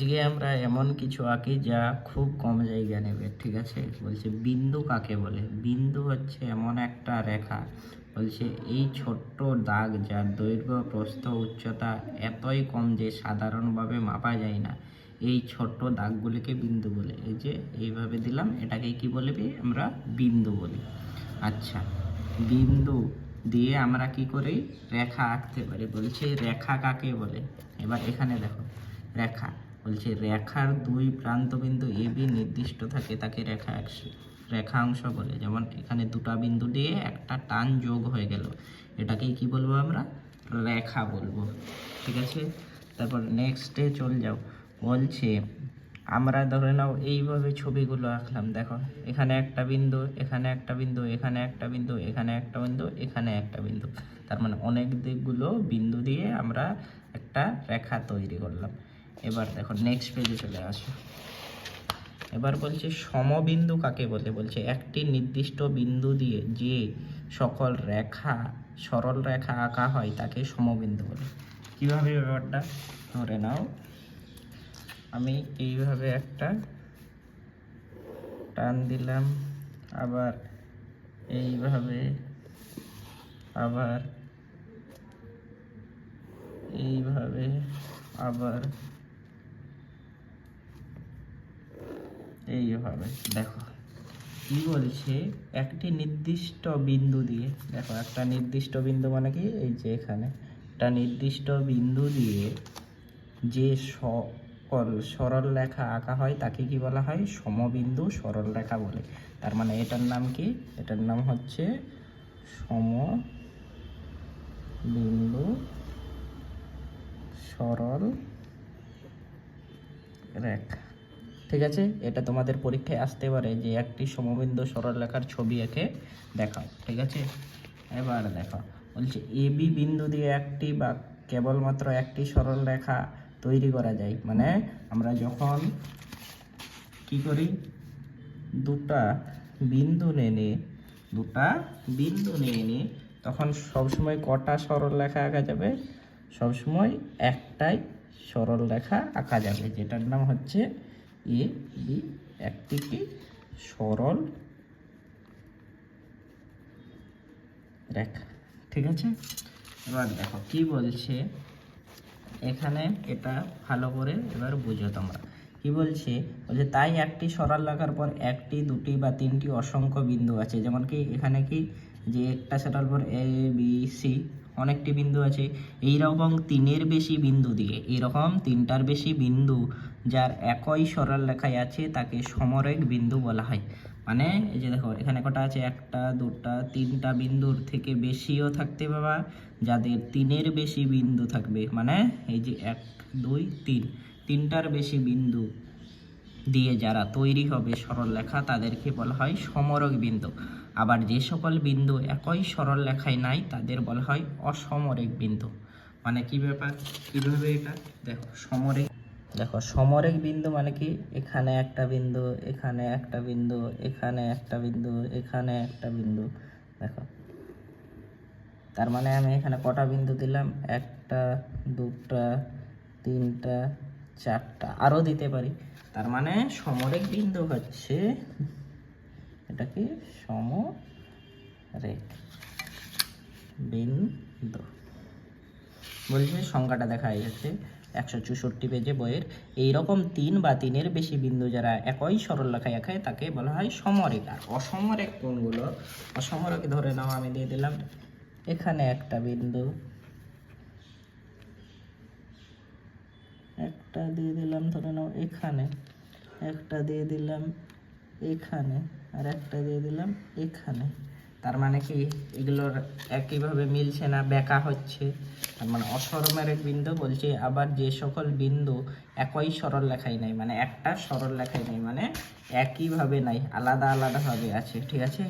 আজকে আমরা এমন কিছু আঁকি যা খুব কম জায়গা নেবে, ঠিক আছে? বলছে বিন্দু কাকে বলে? বিন্দু হচ্ছে এমন একটা রেখা। বলছে এই ছোট্ট দাগ যার দৈর্ঘ্য, প্রস্থ, উচ্চতা এতই কম যে সাধারণভাবে মাপা যায় না। এই ছোট্ট দাগগুলিকে বিন্দু বলে। এই যে এইভাবে দিলাম, এটাকে কি বলবি আমরা বিন্দু বলি। আচ্ছা বিন্দু দিয়ে আমরা কি করি? রেখা আঁকতে পারি। বলছে রেখা কাকে বলে? এবার এখানে দেখো, রেখা। বলছে, রেখার দুই প্রান্ত বিন্দু এ বি নির্দিষ্ট থাকে, তাকে রেখা অংশ- রেখা অংশ বলে। যেমন এখানে দুটো বিন্দু দিয়ে একটা টান যোগ হয়ে গেল। এটাকে কি বলব আমরা? রেখা বলব। ঠিক আছে? তারপর নেক্সটে চল যাও। বলছে, আমরা ধরে নাও এইভাবে ছবিগুলো আঁকলাম, দেখো। এখানে একটা বিন্দু, এখানে একটা বিন্দু, এখানে একটা বিন্দু, এখানে একটা বিন্দু, এখানে একটা বিন্দু। তার মানে অনেক দিকগুলো বিন্দু দিয়ে আমরা একটা রেখা তৈরি করলাম। এবার দেখো নেক্সট পেজে চলে আসো। এবার বলছে সমবিন্দু কাকে বলে? বলছে একটি নির্দিষ্ট বিন্দু দিয়ে যে সকল রেখা, সরল রেখা আঁকা হয়, তাকে সমবিন্দু বলে। কীভাবে ব্যাপারটা? ধরে নাও। আমি এইভাবে একটা টান দিলাম, আবার এইভাবে আবার এইভাবে, আবার এইভাবে দেখো, কি বলছে? একটি নির্দিষ্ট বিন্দু দিয়ে, দেখো, একটা নির্দিষ্ট বিন্দু মানে কি? এই যে এখানে। একটা নির্দিষ্ট বিন্দু দিয়ে যে সকল সরল রেখা আঁকা হয়, তাকে কি বলা হয়? সমবিন্দু সরল রেখা বলে। তার মানে এটার নাম কি? এটার নাম হচ্ছে সমবিন্দু সরল রেখা। ঠিক আছে? এটা তোমাদের পরীক্ষায় আসতে পারে যে একটি সমবিন্দু সরলরেখার ছবি এঁকে দেখাও, ঠিক আছে? এবার দেখো, বলছে এ বি বিন্দু দিয়ে একটি বা কেবলমাত্র একটি সরল রেখা তৈরি করা যায়। মানে আমরা যখন কি করি? দুটা বিন্দু নেনে, দুটা বিন্দু নিয়ে নিয়ে তখন সবসময় কটা সরল রেখা আঁকা যাবে? সবসময় একটাই সরল রেখা আঁকা যাবে, যেটার নাম হচ্ছে এ বি একটি কি? সরল রেখা, ঠিক আছে? এবার দেখো, কি বলছে? এখানে এটা ভালো করে এবার বুঝো তোমরা। কি বলছে? বলছে, তাই একটি সরল রেখার পর একটি, দুটি বা তিনটি অসংখ্য বিন্দু আছে। যেমন কি এখানে কি? যে একটা সেটার পর এ, বি, সি অনেকটি বিন্দু আছে। এইরকম তিনের বেশি বিন্দু দিয়ে এরকম তিনটার বেশি বিন্দু যার একই সরল রেখায় আছে, তাকে সমরেখ বিন্দু বলা হয়। মানে এই যে দেখো, এখানে কটা আছে? একটা, দুটা, তিনটা বিন্দুর থেকে বেশিও থাকতে পাবা যাদের তিনের বেশি বিন্দু থাকবে। মানে এই যে এক, দুই, তিন, তিনটার বেশি বিন্দু দিয়ে যারা তৈরি হবে সরল লেখা তাদেরকে বলা হয় সমরক বিন্দু। আবার যে সকল বিন্দু একই সরল লেখায় নাই, তাদের বলা হয় অসমরেক বিন্দু। মানে কি ব্যাপার? কীভাবে এটা? দেখো সমরেক দেখো সমরেক বিন্দু মানে কি? এখানে একটা বিন্দু, এখানে একটা বিন্দু, এখানে একটা বিন্দু, এখানে একটা বিন্দু। দেখো, তার মানে আমি এখানে কটা বিন্দু দিলাম? একটা, দুটা, তিনটা, চারটা। আরও দিতে পারি। তার মানে সমরেক বিন্দু হচ্ছে এটা কি? সমরেখ বিন্দু। বলছে সংখ্যাটা দেখা যাচ্ছে। একশো চৌষট্টি পেজে বইয়ের এইরকম তিন বা তিনের বেশি বিন্দু যারা একই সরল রেখায় একায় তাকে বলা হয় সমরেখ। আর অসমরেখ কোনগুলো? অসমরেখ ধরে নাও আমি দিয়ে দিলাম। এখানে একটা বিন্দু। একটা দিয়ে দিলাম ধরে নাও এখানে। একটা দিয়ে দিলাম এখানে। আর একটা দিয়ে দিলাম এখানে। তার মানে কি? এগুলোর একইভাবে মিলছে না বেঁকা হচ্ছে। তার মানে অসরমের বিন্দু বলছে, আবার যে সকল বিন্দু একই সরল লেখাই নাই মানে একটা সরল লেখাই নাই মানে একইভাবে নাই, আলাদা আলাদাভাবে আছে, ঠিক আছে?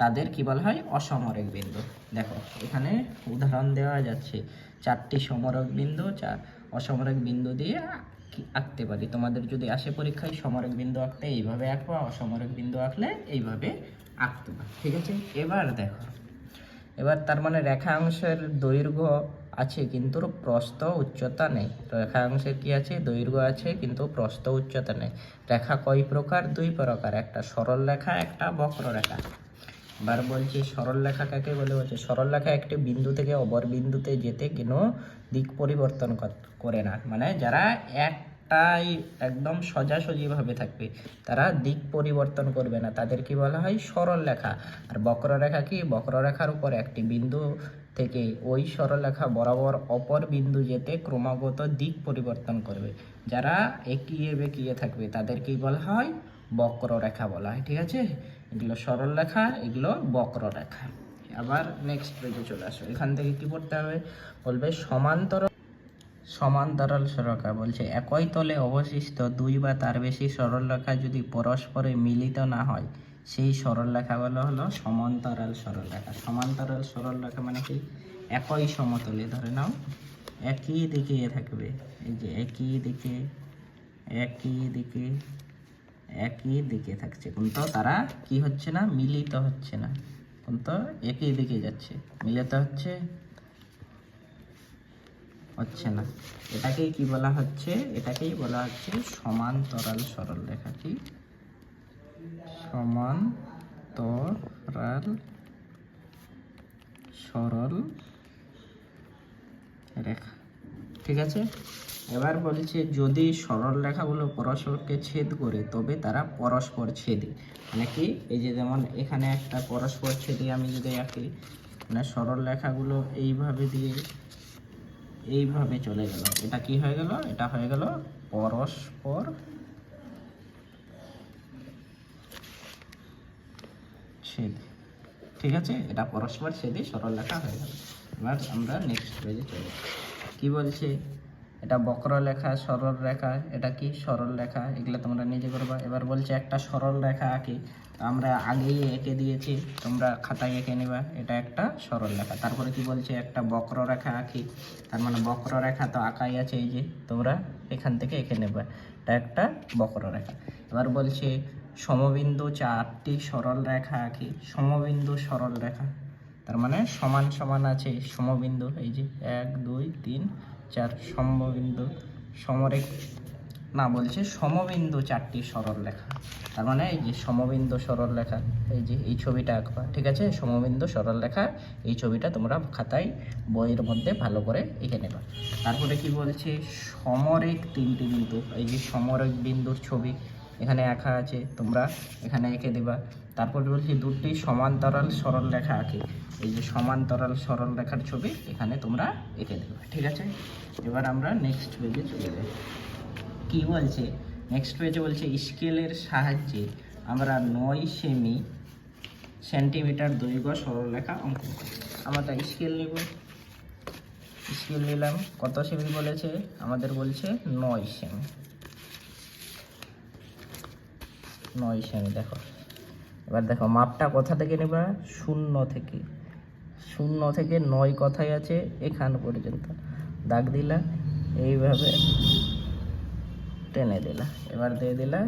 তাদের কি বলা হয়? অসমরেক বিন্দু। দেখো, এখানে উদাহরণ দেওয়া যাচ্ছে, চারটি সমরক বিন্দু, চার অসমরক বিন্দু দিয়ে আঁকতে পারি? তোমাদের যদি আসে পরীক্ষায়, সমরক বিন্দু আঁকতে এইভাবে আঁকবা, অসমরক বিন্দু আঁকলে এইভাবে আঁকতে পারি, ঠিক আছে? এবার দেখো, এবার তার মানে রেখা অংশের দৈর্ঘ্য আছে, কিন্তু প্রস্থ উচ্চতা নেই। রেখাংশের কি আছে? দৈর্ঘ্য আছে, কিন্তু প্রস্থ উচ্চতা নেই। রেখা কয় প্রকার? দুই প্রকার, একটা সরল রেখা, একটা বক্ররেখা এবার বলছি সরল রেখা কাকে বলে? বলছে সরল রেখা একটি বিন্দু থেকে অপর বিন্দুতে যেতে কোনো দিক পরিবর্তন কর- না। মানে যারা একটাই একদম সোজাসুজিভাবে থাকবে। তারা দিক পরিবর্তন করবে না। তাদের কি বলা হয়? সরল রেখা। আর বক্ররেখা কি? বক্ররেখার উপর একটি বিন্দু থেকে ওই সরলরেখা বরাবর অপর বিন্দু যেতে ক্রমাগত দিক পরিবর্তন করবে। যারা একিয়ে বেঁকিয়ে থাকবে, তাদের কি বলা হয়? বক্ররেখা বলা হয়। ঠিক আছে? এগুলো সরল রেখা, এগুলো বক্ররেখা আবার নেক্সট পেজে চলে আসো। এখান থেকে কি করতে হবে? বলবে সমান্তর সমান্তরাল সরলরেখা বলছে, একই তলে অবশিষ্ট দুই বা তার বেশি সরলরেখা যদি পরস্পরে মিলিত না হয়, সেই সরলরেখা বলা হলো সমান্তরাল সরলরেখা সমান্তরাল সরলরেখা মানে কি? একই সমতলে, ধরে নাও, একই দিকে থাকবে, এই যে একই দিকে একই দিকে একই দিকে থাকছে। কিন্তু তারা কি হচ্ছে না? মিলিত হচ্ছে না। কিন্তু একই দিকে যাচ্ছে। মিলিত হচ্ছে হচ্ছে না। এটাকেই কি বলা হচ্ছে? এটাকেই বলা হচ্ছে সমান্তরাল সরল রেখা কি সমান্তরাল সরল রেখা। ঠিক আছে? এবার বলছে, যদি সরল রেখাগুলো পরস্পরকে ছেদ করে, তবে তারা পরস্পর ছেদে। মানে কি? এই যে যেমন এখানে একটা পরস্পর ছেদে আমি যদি আঁকি মানে সরল রেখাগুলো এইভাবে দিয়ে এইভাবে চলে গেল। এটা কি হয়ে গেল? এটা হয়ে গেল পরস্পর ছেদ। ঠিক আছে? এটা পরস্পর ছেদে সরল লেখা হয়ে গেল। এবার আমরা নেক্সট পেজে চলে কি বলছে? এটা বক্র লেখা, সরল রেখা, এটা কি সরল রেখা? এগুলো তোমরা নিজে করবা। এবার বলছে একটা সরল রেখা আঁকি। আমরা আগেই এঁকে দিয়েছি, তোমরা খাতায় এঁকে নেবা। এটা একটা সরল রেখা তারপরে কি বলছে? একটা বক্ররেখা আঁকি। তার মানে বক্ররেখা তো আঁকাই আছে এই যে, তোমরা এখান থেকে এঁকে নেবা। এটা একটা বক্ররেখা। এবার বলছে, সমবিন্দু চারটি সরল রেখা আঁকি। সমবিন্দু সরল রেখা। তার মানে সমান সমান আছে সমবিন্দু। এই যে এক, দুই, তিন, চার, সমবিন্দু। সমরেখ না, বলছে সমবিন্দু চারটি সরল রেখা তার মানে এই যে সমবিন্দু সরল রেখা এই যে এই ছবিটা আঁকবা, ঠিক আছে? সমবিন্দু সরল রেখা এই ছবিটা তোমরা খাতায়, বইয়ের মধ্যে ভালো করে এঁকে নেবা। তারপরে কি বলছে? সমরেক তিনটি বিন্দু, এই যে সমরেক বিন্দুর ছবি এখানে আঁকা আছে, তোমরা এখানে এঁকে দেবা। তারপর বলছি দুটি সমান্তরাল সরল রেখা আঁকে, এই যে সমান্তরাল সরল রেখার ছবি এখানে তোমরা এঁকে দেবে, ঠিক আছে? এবার আমরা নেক্সট পেজে চলে যাই। কি বলছে? নেক্সট পেজে বলছে, স্কেলের সাহায্যে আমরা নয় সেমি সেন্টিমিটার দৈর্ঘ্য সরলরেখা অঙ্কন আমরা স্কেল নিব। স্কেল নিলাম। কত সেমি বলেছে? আমাদের বলছে নয় সেমি। নয় সেমি, দেখো। এবার দেখো, মাপটা কোথা থেকে নেবা? শূন্য থেকে। শূন্য থেকে নয় কথাই আছে এখান পর্যন্ত। দাগ দিলা। এইভাবে টেনে দিলা। এবার দিয়ে দিলা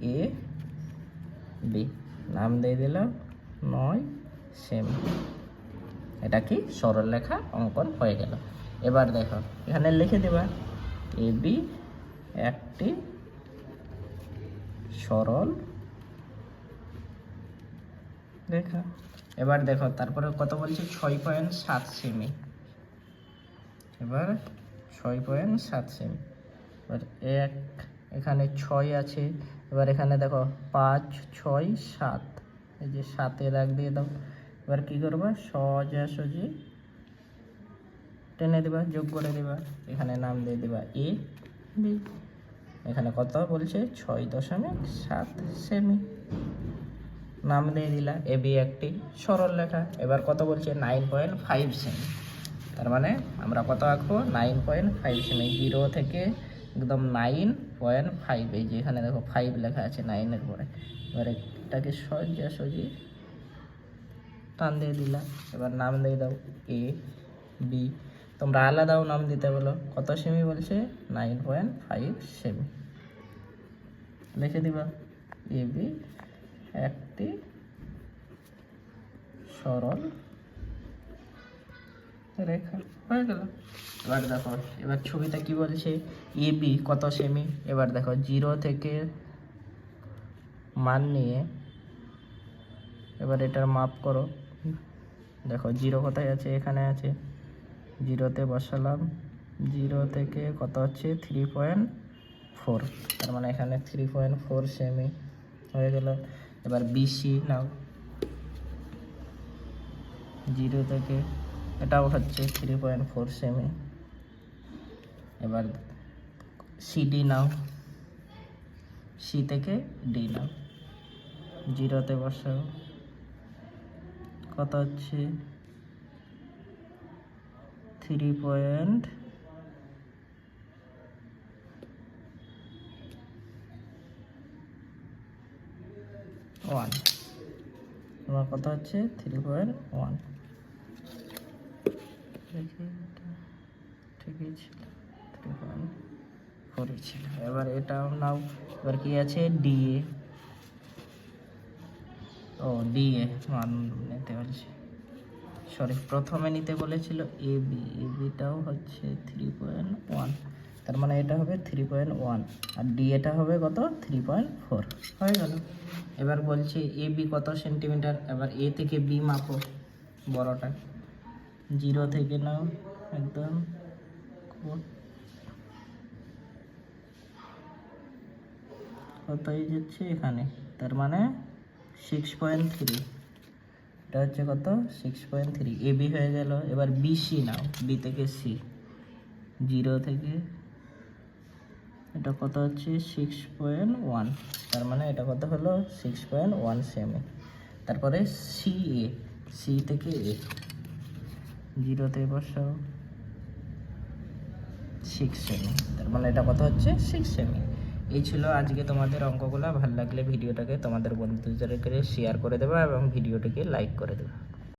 এ, বি। নাম দিয়ে দিলাম নয়, সেম। এটা কি? সরলরেখা অঙ্কন হয়ে গেল। এবার দেখো, এখানে লিখে দেবা। এ, বি, একটি সরল রেখা। এবার দেখো, তারপরে কত বলছে? ছয় পয়েন্ট সাত সেমি। এবার ছয় পয়েন্ট সাত সেমি। এবার এক, এখানে ছয় আছে। এবার এখানে দেখো পাঁচ, ছয়, সাত। এই যে সাতে দাগ দিয়ে দাও। এবার কি করবা? সোজাসুজি টেনে দিবা, যোগ করে দিবা। এখানে নাম দিয়ে দিবা এ, বি। এখানে কত বলছে? ছয় দশমিক সাত সেমি। নাম দিয়ে দিলা এ, বি একটি সরল লেখা। এবার কত বলছে? নাইন পয়েন্ট ফাইভ সেমি। তার মানে আমরা কত আঁকবো? Nine point five semi. Zero থেকে একদম নাইন পয়েন্ট ফাইভ এই যে এখানে দেখো ফাইভ লেখা আছে নাইনের পরে। এবার এটাকে সোজাসুজি টান দিয়ে দিলাম। এবার নাম দিয়ে দাও এ বি তোমরা আলাদাও নাম দিতে বলো। কত সেমি বলছে? নাইন পয়েন্ট ফাইভ সেমি লিখে দিবা। এ বি একটি সরল হয়ে গেল। এবার দেখো, এবার ছবিটা কি বলছে? এ বি কত সেমি? এবার দেখো জিরো থেকে মান নিয়ে এবার এটার মাপ করো। দেখো জিরো কোথায় আছে? এখানে আছে। জিরোতে বসালাম। জিরো থেকে কত হচ্ছে? থ্রি পয়েন্ট ফোর তার মানে এখানে থ্রি পয়েন্ট ফোর সেমি। হয়ে গেল। এবার বিসি নাও। জিরো থেকে এটাও হচ্ছে থ্রি পয়েন্ট ফোর সেমি এবার সিডি নাও। সি থেকে ডি নাও। জিরোতে বসাও। কত হচ্ছে? থ্রি পয়েন্ট ওয়ান তোমার কত হচ্ছে? থ্রি পয়েন্ট ওয়ান ঠিকই থ্রি পয়েন্ট ফোরই এবার এটাও নাও। এবার কি আছে? ডিএ ও ডিএ মান নিতে বলছে। সরি প্রথমে নিতে বলেছিল এ বি এ বিটাও হচ্ছে থ্রি পয়েন্ট ওয়ান তার মানে এটা হবে থ্রি পয়েন্ট ওয়ান আর ডি এটা হবে কত? থ্রি পয়েন্ট ফোর হয়ে গেল। এবার বলছে এ বি কত সেন্টিমিটার এবার এ থেকে বি মাপো বড়টা। জিরো থেকে নাও, একদম। কতই যাচ্ছে এখানে? তার মানে সিক্স পয়েন্ট থ্রি এটা হচ্ছে কত? Six point three A B হয়ে গেল। এবার বিসি নাও। বি থেকে সি জিরো থেকে এটা কত হচ্ছে? সিক্স পয়েন্ট ওয়ান তার মানে এটা কত হলো? সিক্স পয়েন্ট ওয়ান সেমি তারপরে সি এ সি থেকে এ জিরোতে বসাও। সিক্স সেমি তার মানে এটা কত হচ্ছে? সিক্স সেমি এই ছিল আজকে তোমাদের অঙ্কগুলো। ভালো লাগলে ভিডিওটাকে তোমাদের বন্ধুদেরকে শেয়ার করে দেবে এবং ভিডিওটিকে লাইক করে দেবে।